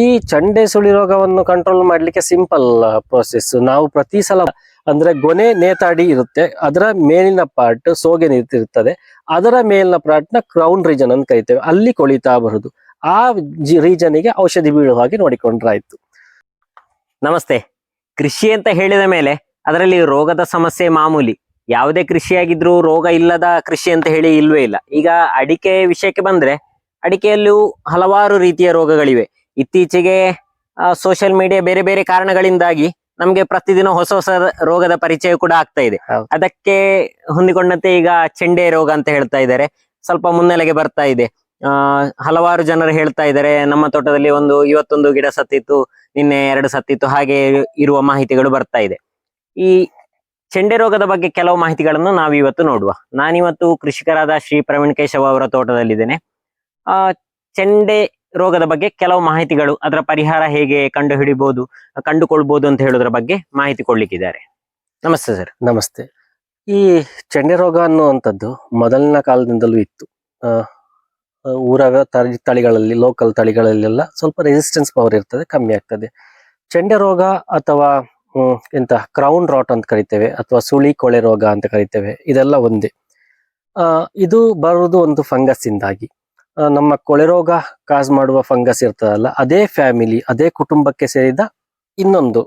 ಈ ಚಂಡೆ ಸುಳಿ ರೋಗವನ್ನು ಕಂಟ್ರೋಲ್ ಮಾಡ್ಲಿಕ್ಕೆ ಸಿಂಪಲ್ ಪ್ರೋಸೆಸ್ ನಾವು ಪ್ರತಿ ಸಲ ಅಂದ್ರೆ ಗೊನೆ ನೇತಾಡಿ ಇರುತ್ತೆ. ಅದರ ಮೇಲಿನ ಪಾರ್ಟ್ ಸೋಗೆ ನಿಂತಿರುತ್ತದೆ. ಅದರ ಮೇಲಿನ ಪಾರ್ಟ್ನ ಕ್ರೌನ್ ರೀಜನ್ ಅಂತ ಕರಿತೇವೆ. ಅಲ್ಲಿ ಕೊಳಿತಾ ಬರುದು. ಆ ರೀಜನ್ಗೆ ಔಷಧಿ ಬೀಳುವ ಹಾಗೆ ನೋಡಿಕೊಂಡ್ರಾಯ್ತು. ನಮಸ್ತೆ. ಕೃಷಿ ಅಂತ ಹೇಳಿದ ಮೇಲೆ ಅದರಲ್ಲಿ ರೋಗದ ಸಮಸ್ಯೆ ಮಾಮೂಲಿ. ಯಾವುದೇ ಕೃಷಿಯಾಗಿದ್ರೂ ರೋಗ ಇಲ್ಲದ ಕೃಷಿ ಅಂತ ಹೇಳಿ ಇಲ್ವೇ ಇಲ್ಲ. ಈಗ ಅಡಿಕೆ ವಿಷಯಕ್ಕೆ ಬಂದ್ರೆ ಅಡಿಕೆಯಲ್ಲೂ ಹಲವಾರು ರೀತಿಯ ರೋಗಗಳಿವೆ. ಇತ್ತೀಚೆಗೆ ಸೋಷಿಯಲ್ ಮೀಡಿಯಾ ಬೇರೆ ಬೇರೆ ಕಾರಣಗಳಿಂದಾಗಿ ನಮ್ಗೆ ಪ್ರತಿದಿನ ಹೊಸ ಹೊಸ ರೋಗದ ಪರಿಚಯ ಕೂಡ ಆಗ್ತಾ ಇದೆ. ಅದಕ್ಕೆ ಹೊಂದಿಕೊಂಡಂತೆ ಈಗ ಚೆಂಡೆ ರೋಗ ಅಂತ ಹೇಳ್ತಾ ಇದ್ದಾರೆ. ಸ್ವಲ್ಪ ಮುನ್ನೆಲೆಗೆ ಬರ್ತಾ ಇದೆ. ಆ ಹಲವಾರು ಜನರು ಹೇಳ್ತಾ ಇದ್ದಾರೆ ನಮ್ಮ ತೋಟದಲ್ಲಿ ಒಂದು ಇವತ್ತೊಂದು ಗಿಡ ಸತ್ತಿತ್ತು ನಿನ್ನೆ ಎರಡು ಸತ್ತಿತ್ತು ಹಾಗೆ ಇರುವ ಮಾಹಿತಿಗಳು ಬರ್ತಾ ಇದೆ. ಈ ಚೆಂಡೆ ರೋಗದ ಬಗ್ಗೆ ಕೆಲವು ಮಾಹಿತಿಗಳನ್ನು ನಾವು ಇವತ್ತು ನೋಡುವ. ನಾನಿವತ್ತು ಕೃಷಿಕರಾದ ಶ್ರೀ ಪ್ರವೀಣ್ ಕೇಶವ ಅವರ ತೋಟದಲ್ಲಿದ್ದೇನೆ. ಆ ಚೆಂಡೆ ರೋಗದ ಬಗ್ಗೆ ಕೆಲವು ಮಾಹಿತಿಗಳು ಅದರ ಪರಿಹಾರ ಹೇಗೆ ಕಂಡು ಹಿಡಿಬಹುದು ಕಂಡುಕೊಳ್ಬಹುದು ಅಂತ ಹೇಳೋದ್ರ ಬಗ್ಗೆ ಮಾಹಿತಿ ಕೊಡ್ಲಿಕ್ಕಿದ್ದಾರೆ. ನಮಸ್ತೆ ಸರ್. ನಮಸ್ತೆ. ಈ ಚೆಂಡೆ ರೋಗ ಅನ್ನುವಂಥದ್ದು ಮೊದಲಿನ ಕಾಲದಿಂದಲೂ ಇತ್ತು. ಊರಾಗ ತಳಿ, ತಳಿಗಳಲ್ಲಿ ಲೋಕಲ್ ತಳಿಗಳಲ್ಲೆಲ್ಲ ಸ್ವಲ್ಪ ರೆಸಿಸ್ಟೆನ್ಸ್ ಪವರ್ ಇರ್ತದೆ, ಕಮ್ಮಿ ಆಗ್ತದೆ. ಚೆಂಡೆ ರೋಗ ಅಥವಾ ಎಂತ ಕ್ರೌನ್ ರಾಟ್ ಅಂತ ಕರಿತೇವೆ ಅಥವಾ ಸುಳಿ ಕೊಳೆ ರೋಗ ಅಂತ ಕರಿತೇವೆ, ಇದೆಲ್ಲ ಒಂದೇ. ಇದು ಬರುವುದು ಒಂದು ಫಂಗಸ್ ಇಂದಾಗಿ. ನಮ್ಮ ಕೊಳೆರೋಗ ಕಾಸ್ ಮಾಡುವ ಫಂಗಸ್ ಇರ್ತದಲ್ಲ, ಅದೇ ಫ್ಯಾಮಿಲಿ ಅದೇ ಕುಟುಂಬಕ್ಕೆ ಸೇರಿದ ಇನ್ನೊಂದು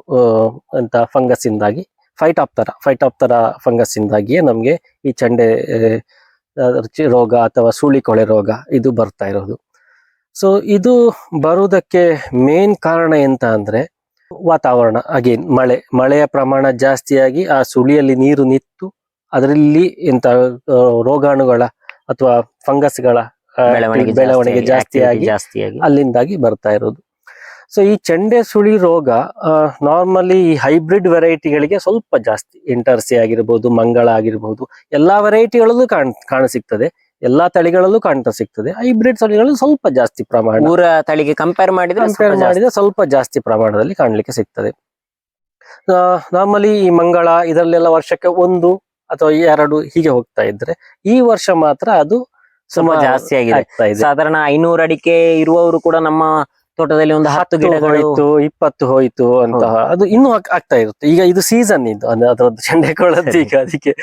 ಅಂತ ಫಂಗಸ್ ಇಂದಾಗಿ ಫೈಟ್ ತರ ಫೈಟ್ ತರ ಫಂಗಸ್ ಇಂದಾಗಿಯೇ ನಮಗೆ ಈ ಚಂಡೆ ರೋಗ ಅಥವಾ ಸುಳಿ ಕೊಳೆ ರೋಗ ಇದು ಬರ್ತಾ ಇರೋದು. ಸೊ ಇದು ಬರುವುದಕ್ಕೆ ಮೇನ್ ಕಾರಣ ಎಂತ ಅಂದ್ರೆ, ವಾತಾವರಣ ಅಗೇನ್ ಮಳೆ, ಮಳೆಯ ಪ್ರಮಾಣ ಜಾಸ್ತಿಯಾಗಿ ಆ ಸುಳಿಯಲ್ಲಿ ನೀರು ನಿಂತು ಅದರಲ್ಲಿ ಇಂಥ ರೋಗಾಣುಗಳ ಅಥವಾ ಫಂಗಸ್ಗಳ ಬೆಳವಣಿಗೆ ಬೆಳವಣಿಗೆ ಜಾಸ್ತಿಯಾಗಿ ಜಾಸ್ತಿಯಾಗಿ ಅಲ್ಲಿಂದಾಗಿ ಬರ್ತಾ ಇರೋದು. ಸೊ ಈ ಚಂಡೆ ಸುಳಿ ರೋಗ ನಾರ್ಮಲಿ ಈ ಹೈಬ್ರಿಡ್ ವೆರೈಟಿಗಳಿಗೆ ಸ್ವಲ್ಪ ಜಾಸ್ತಿ ಇಂಟರ್ಸಿ ಆಗಿರ್ಬೋದು ಮಂಗಳ ಆಗಿರ್ಬೋದು ಎಲ್ಲಾ ವೆರೈಟಿಗಳಲ್ಲೂ ಕಾಣ್ ಕಾಣ ಸಿಗ್ತದೆ. ಎಲ್ಲಾ ತಳಿಗಳಲ್ಲೂ ಕಾಣ್ತಾ ಸಿಗ್ತದೆ. ಹೈಬ್ರಿಡ್ ತಳಿಗಳಲ್ಲಿ ಸ್ವಲ್ಪ ಜಾಸ್ತಿ ಪ್ರಮಾಣ. ಊರ ತಳಿಗೆ ಕಂಪೇರ್ ಮಾಡಿದ್ರೆ ಕಂಪೇರ್ ಜಾಸ್ತಿ. ಮಾಡಿದ್ರೆ ಸ್ವಲ್ಪ ಜಾಸ್ತಿ ಪ್ರಮಾಣದಲ್ಲಿ ಕಾಣ್ಲಿಕ್ಕೆ ಸಿಗ್ತದೆ. ನಾರ್ಮಲಿ ಈ ಮಂಗಳ ಇದರಲ್ಲೆಲ್ಲ ವರ್ಷಕ್ಕೆ ಒಂದು ಅಥವಾ ಎರಡು ಹೀಗೆ ಹೋಗ್ತಾ ಇದ್ರೆ ಈ ವರ್ಷ ಮಾತ್ರ ಅದು ಸುಮಾರು ಜಾಸ್ತಿ ಆಗಿದೆ ಸಾಧಾರಣ ಐನೂರು ಅಡಿಕೆ ಇರುವವರು ಕೂಡ ನಮ್ಮ ತೋಟದಲ್ಲಿ ಒಂದು ಹತ್ತು ಗಿಡಗಳು ಹೋಯ್ತು ಇಪ್ಪತ್ತು ಹೋಯ್ತು ಅಂತ ಅದು ಇನ್ನೂ ಆಗ್- ಆಗ್ತಾ ಇರುತ್ತೆ. ಈಗ ಇದು ಸೀಸನ್ ಇದು ಅಂದ್ರೆ ಅದ್ರದ್ದು ಚೆಂಡೆ ಕೊಳದ್ದು ಈಗ ಅದಕ್ಕೆ.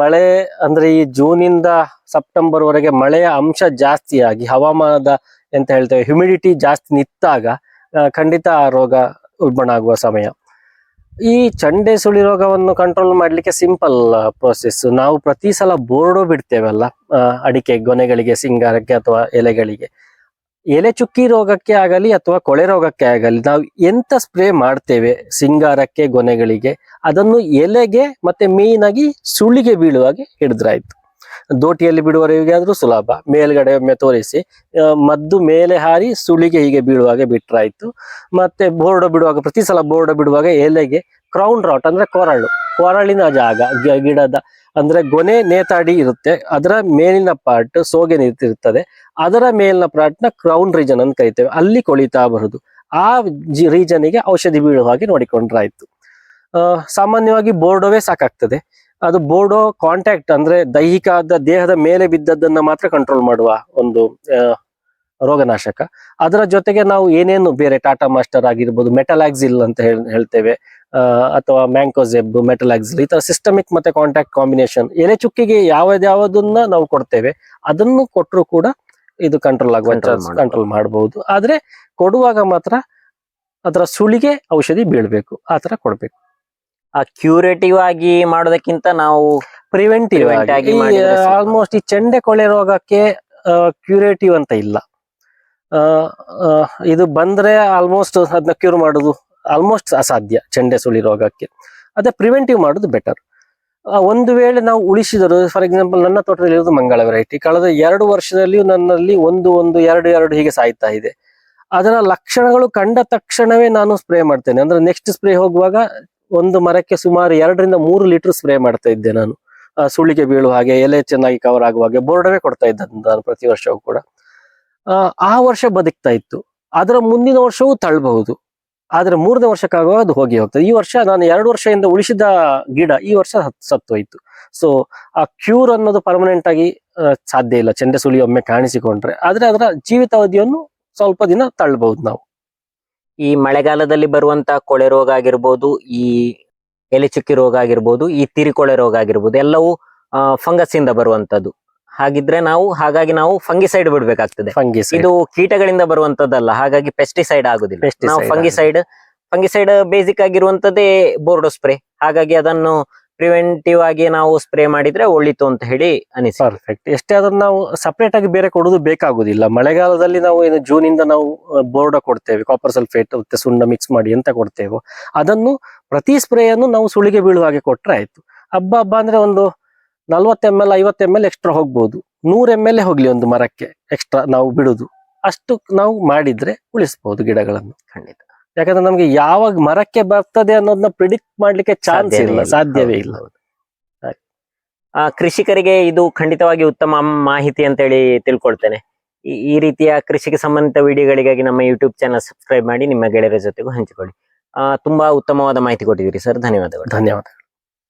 ಮಳೆ ಅಂದ್ರೆ ಈ ಜೂನ್ ಇಂದ ಸೆಪ್ಟೆಂಬರ್ ವರೆಗೆ ಮಳೆಯ ಅಂಶ ಜಾಸ್ತಿ ಆಗಿ ಹವಾಮಾನದ ಎಂತ ಹೇಳ್ತೇವೆ ಹ್ಯುಮಿಡಿಟಿ ಜಾಸ್ತಿ ನಿಂತಾಗ ಖಂಡಿತ ಆ ರೋಗ ಉಲ್ಬಣ ಆಗುವ ಸಮಯ. ಈ ಚಂಡೆ ಸುಳಿ ರೋಗವನ್ನು ಕಂಟ್ರೋಲ್ ಮಾಡಲಿಕ್ಕೆ ಸಿಂಪಲ್ ಪ್ರೋಸೆಸ್ ನಾವು ಪ್ರತಿ ಸಲ ಬೋರ್ಡು ಬಿಡ್ತೇವಲ್ಲ ಅಡಿಕೆ ಗೊನೆಗಳಿಗೆ, ಸಿಂಗಾರಕ್ಕೆ ಅಥವಾ ಎಲೆಗಳಿಗೆ. ಎಲೆ ಚುಕ್ಕಿ ರೋಗಕ್ಕೆ ಆಗಲಿ ಅಥವಾ ಕೊಳೆ ರೋಗಕ್ಕೆ ಆಗಲಿ, ನಾವು ಎಂತ ಸ್ಪ್ರೇ ಮಾಡ್ತೇವೆ ಸಿಂಗಾರಕ್ಕೆ, ಗೊನೆಗಳಿಗೆ, ಅದನ್ನು ಎಲೆಗೆ ಮತ್ತೆ ಮೇನ್ ಆಗಿ ಸುಳಿಗೆ ಬೀಳುವಾಗೆ ಹಿಡಿದ್ರಾಯ್ತು. ದೋಟಿಯಲ್ಲಿ ಬಿಡುವವರೆಗೆ ಆದ್ರೂ ಸುಲಭ. ಮೇಲ್ಗಡೆ ಒಮ್ಮೆ ತೋರಿಸಿ. ಮದ್ದು ಮೇಲೆ ಹಾರಿ ಸುಳಿಗೆ ಹೀಗೆ ಬೀಳುವಾಗ ಬಿಟ್ರಾಯ್ತು. ಮತ್ತೆ ಬೋರ್ಡ ಬಿಡುವಾಗ ಪ್ರತಿ ಸಲ ಬೋರ್ಡ ಬಿಡುವಾಗ ಎಲೆಗೆ ಕ್ರೌನ್ ರಾಟ್ ಅಂದ್ರೆ ಕೊರಳು. ಕೊರಳಿನ ಜಾಗ ಗಿಡದ, ಅಂದ್ರೆ ಗೊನೆ ನೇತಾಡಿ ಇರುತ್ತೆ. ಅದರ ಮೇಲಿನ ಪಾರ್ಟ್ ಸೋಗೆ ನಿಂತಿರ್ತದೆ ಅದರ ಮೇಲಿನ ಪಾರ್ಟ್ನ ಕ್ರೌನ್ ರೀಜನ್ ಅಂತ ಕರಿತೇವೆ. ಅಲ್ಲಿ ಕೊಳಿತಾ ಬರುದು ಆ ರೀಜನ್ಗೆ ಔಷಧಿ ಬೀಳುವ ಹಾಗೆ ನೋಡಿಕೊಂಡ್ರಾಯ್ತು. ಸಾಮಾನ್ಯವಾಗಿ ಬೋರ್ಡೋವೇ ಸಾಕಾಗ್ತದೆ. ಅದು ಬೋರ್ಡೋ ಕಾಂಟ್ಯಾಕ್ಟ್ ಅಂದ್ರೆ ದೈಹಿಕ ಆದ ದೇಹದ ಮೇಲೆ ಬಿದ್ದದ್ದನ್ನ ಮಾತ್ರ ಕಂಟ್ರೋಲ್ ಮಾಡುವ ಒಂದು ರೋಗನಾಶಕ. ಅದರ ಜೊತೆಗೆ ನಾವು ಏನೇನು ಬೇರೆ ಟಾಟಾ ಮಾಸ್ಟರ್ ಆಗಿರ್ಬೋದು ಮೆಟಲಾಕ್ಸಿಲ್ ಅಂತ ಹೇಳ್- ಹೇಳ್ತೇವೆ ಅಥವಾ ಮ್ಯಾಂಕೋಜೆಬ್ ಮೆಟಲಾಕ್ಸಿಲ್ ಈ ತರ ಸಿಸ್ಟಮಿಕ್ ಮತ್ತೆ ಕಾಂಟ್ಯಾಕ್ಟ್ ಕಾಂಬಿನೇಷನ್ ಎಲೆ ಚುಕ್ಕಿಗೆ ಯಾವ್ದಾವುದನ್ನ ನಾವು ಕೊಡ್ತೇವೆ ಅದನ್ನು ಕೊಟ್ಟರು ಕೂಡ ಇದು ಕಂಟ್ರೋಲ್ ಆಗುವ ಕಂಟ್ರೋಲ್ ಮಾಡಬಹುದು ಆದ್ರೆ ಕೊಡುವಾಗ ಮಾತ್ರ ಅದರ ಸುಳಿಗೆ ಔಷಧಿ ಬೀಳ್ಬೇಕು ಆ ತರ ಕೊಡ್ಬೇಕು. ಕ್ಯೂರೇಟಿವ್ ಆಗಿ ಮಾಡೋದಕ್ಕಿಂತ ನಾವು ಪ್ರಿವೆಂಟಿವ್ ಆಗಿ. ಆಲ್ಮೋಸ್ಟ್ ಈ ಚಂಡೆ ಕೊಳೆ ರೋಗಕ್ಕೆ ಕ್ಯೂರೇಟಿವ್ ಅಂತ ಇಲ್ಲ. ಇದು ಬಂದ್ರೆ ಆಲ್ಮೋಸ್ಟ್ ಅದನ್ನ ಕ್ಯೂರ್ ಮಾಡೋದು ಆಲ್ಮೋಸ್ಟ್ ಅಸಾಧ್ಯ ಚೆಂಡೆ ಸುಳಿ ರೋಗಕ್ಕೆ. ಅದೇ ಪ್ರಿವೆಂಟಿವ್ ಮಾಡುದು ಬೆಟರ್ ಒಂದು ವೇಳೆ ನಾವು ಉಳಿಸಿದರು ಫಾರ್ ಎಕ್ಸಾಂಪಲ್ ನನ್ನ ತೋಟದಲ್ಲಿ ಇರೋದು ಮಂಗಳ ವೆರೈಟಿ ಕಳೆದ ಎರಡು ವರ್ಷದಲ್ಲಿಯೂ ನನ್ನಲ್ಲಿ ಒಂದು ಒಂದು ಎರಡು ಎರಡು ಹೀಗೆ ಸಾಯ್ತಾ ಇದೆ. ಅದರ ಲಕ್ಷಣಗಳು ಕಂಡ ತಕ್ಷಣವೇ ನಾನು ಸ್ಪ್ರೇ ಮಾಡ್ತೇನೆ. ಅಂದ್ರೆ ನೆಕ್ಸ್ಟ್ ಸ್ಪ್ರೇ ಹೋಗುವಾಗ ಒಂದು ಮರಕ್ಕೆ ಸುಮಾರು ಎರಡರಿಂದ ಮೂರು ಲೀಟರ್ ಸ್ಪ್ರೇ ಮಾಡ್ತಾ ಇದ್ದೆ ನಾನು. ಸುಳಿಗೆ ಬೀಳುವ ಹಾಗೆ ಎಲೆ ಚೆನ್ನಾಗಿ ಕವರ್ ಆಗುವ ಹಾಗೆ ಬೋರ್ಡವೇ ಕೊಡ್ತಾ ಇದ್ದ ನಾನು ಪ್ರತಿ ವರ್ಷವೂ ಕೂಡ. ಆ, ಆ ವರ್ಷ ಬದುಕ್ತಾ ಇತ್ತು. ಅದರ ಮುಂದಿನ ವರ್ಷವೂ ತಳ್ಳಬಹುದು. ಆದ್ರೆ ಮೂರನೇ ವರ್ಷಕ್ಕಾಗುವಾಗ ಅದು ಹೋಗಿ ಹೋಗ್ತದೆ. ಈ ವರ್ಷ ನಾನು ಎರಡು ವರ್ಷದಿಂದ ಉಳಿಸಿದ ಗಿಡ ಈ ವರ್ಷ ಸತ್ತು ಹೋಯ್ತು. ಸೊ ಆ ಕ್ಯೂರ್ ಅನ್ನೋದು ಪರ್ಮನೆಂಟ್ ಆಗಿ ಸಾಧ್ಯ ಇಲ್ಲ. ಚೆಂಡೆ ಸುಳಿ ಒಮ್ಮೆ ಕಾಣಿಸಿಕೊಂಡ್ರೆ. ಆದ್ರೆ ಅದರ ಜೀವಿತಾವಧಿಯನ್ನು ಸ್ವಲ್ಪ ದಿನ ತಳ್ಳಬಹುದು ನಾವು. ಈ ಮಳೆಗಾಲದಲ್ಲಿ ಬರುವಂತ ಕೊಳೆ ರೋಗ ಆಗಿರ್ಬೋದು ಈ ಎಲೆ ಚುಕ್ಕಿ ರೋಗ ಆಗಿರ್ಬೋದು ಈ ತಿರಿಕೊಳೆ ರೋಗ ಆಗಿರ್ಬೋದು ಎಲ್ಲವೂ ಫಂಗಸ್ ಇಂದ ಬರುವಂತದ್ದು. ಹಾಗಿದ್ರೆ ನಾವು ಹಾಗಾಗಿ ನಾವು ಫಂಗಿಸೈಡ್ ಬಿಡ್ಬೇಕಾಗ್ತದೆ. ಫಂಗಿಸ್ ಇದು ಕೀಟಗಳಿಂದ ಬರುವಂತದ್ದಲ್ಲ ಹಾಗಾಗಿ ಪೆಸ್ಟಿಸೈಡ್ ಆಗುದಿಲ್ಲ. ನಾವು ಫಂಗಿಸೈಡ್ ಫಂಗಿಸೈಡ್ ಬೇಸಿಕ್ ಆಗಿರುವಂತದ್ದೇ ಬೋರ್ಡೋ ಸ್ಪ್ರೇ. ಹಾಗಾಗಿ ಅದನ್ನು ಪ್ರಿವೆಂಟಿವ್ ಆಗಿ ನಾವು ಸ್ಪ್ರೇ ಮಾಡಿದ್ರೆ ಒಳ್ಳಿತು ಅಂತ ಹೇಳಿ ಅನಿಸಿ. ಪರ್ಫೆಕ್ಟ್ ಎಷ್ಟೇ ಆದ್ರೂ ನಾವು ಸಪರೇಟ್ ಆಗಿ ಬೇರೆ ಕೊಡೋದು ಬೇಕಾಗುದಿಲ್ಲ. ಮಳೆಗಾಲದಲ್ಲಿ ನಾವು ಏನು ಜೂನ್ ಇಂದ ನಾವು ಬೋರ್ಡ ಕೊಡ್ತೇವೆ. ಕಾಪರ್ ಸಲ್ಫೇಟ್ ಮತ್ತೆ ಸುಣ್ಣ ಮಿಕ್ಸ್ ಮಾಡಿ ಅಂತ ಕೊಡ್ತೇವೋ. ಅದನ್ನು ಪ್ರತಿ ಸ್ಪ್ರೇಯನ್ನು ನಾವು ಸುಳಿಗೆ ಬೀಳುವ ಹಾಗೆ ಕೊಟ್ರೆ ಆಯ್ತು. ಹಬ್ಬ ಹಬ್ಬ ಅಂದ್ರೆ ಒಂದು ನಲ್ವತ್ತು ಎಂ ಎಲ್ ಐವತ್ತು ಎಂ ಎಲ್ ಎಕ್ಸ್ಟ್ರಾ ಹೋಗ್ಬೋದು. ನೂರ್ ಎಂ ಎಲ್ ಹೋಗ್ಲಿ ಒಂದು ಮರಕ್ಕೆ ಎಕ್ಸ್ಟ್ರಾ ನಾವು ಬಿಡುದು. ಅಷ್ಟು ನಾವು ಮಾಡಿದ್ರೆ ಉಳಿಸಬಹುದು ಗಿಡಗಳನ್ನು. ಖಂಡಿತ. ಯಾಕಂದ್ರೆ ನಮ್ಗೆ ಯಾವಾಗ ಮರಕ್ಕೆ ಬರ್ತದೆ ಅನ್ನೋದನ್ನ ಪ್ರಿಡಿಕ್ಟ್ ಮಾಡ್ಲಿಕ್ಕೆ ಚಾನ್ಸ್ ಇಲ್ಲ. ಸಾಧ್ಯವೇ ಇಲ್ಲ. ಆ, ಕೃಷಿಕರಿಗೆ ಇದು ಖಂಡಿತವಾಗಿ ಉತ್ತಮ ಮಾಹಿತಿ ಅಂತ ಹೇಳಿ ತಿಳ್ಕೊಳ್ತೇನೆ. ಈ- ರೀತಿಯ ಕೃಷಿಗೆ ಸಂಬಂಧಿತ ವಿಡಿಯೋಗಳಿಗಾಗಿ ನಮ್ಮ ಯೂಟ್ಯೂಬ್ ಚಾನಲ್ ಸಬ್ಸ್ಕ್ರೈಬ್ ಮಾಡಿ ನಿಮ್ಮ ಗೆಳೆಯರ ಜೊತೆಗೂ ಹಂಚಿಕೊಳ್ಳಿ. ಆ, ತುಂಬಾ ಉತ್ತಮವಾದ ಮಾಹಿತಿ ಕೊಟ್ಟಿದ್ದೀರಿ ಸರ್. ಧನ್ಯವಾದಗಳು. ಧನ್ಯವಾದ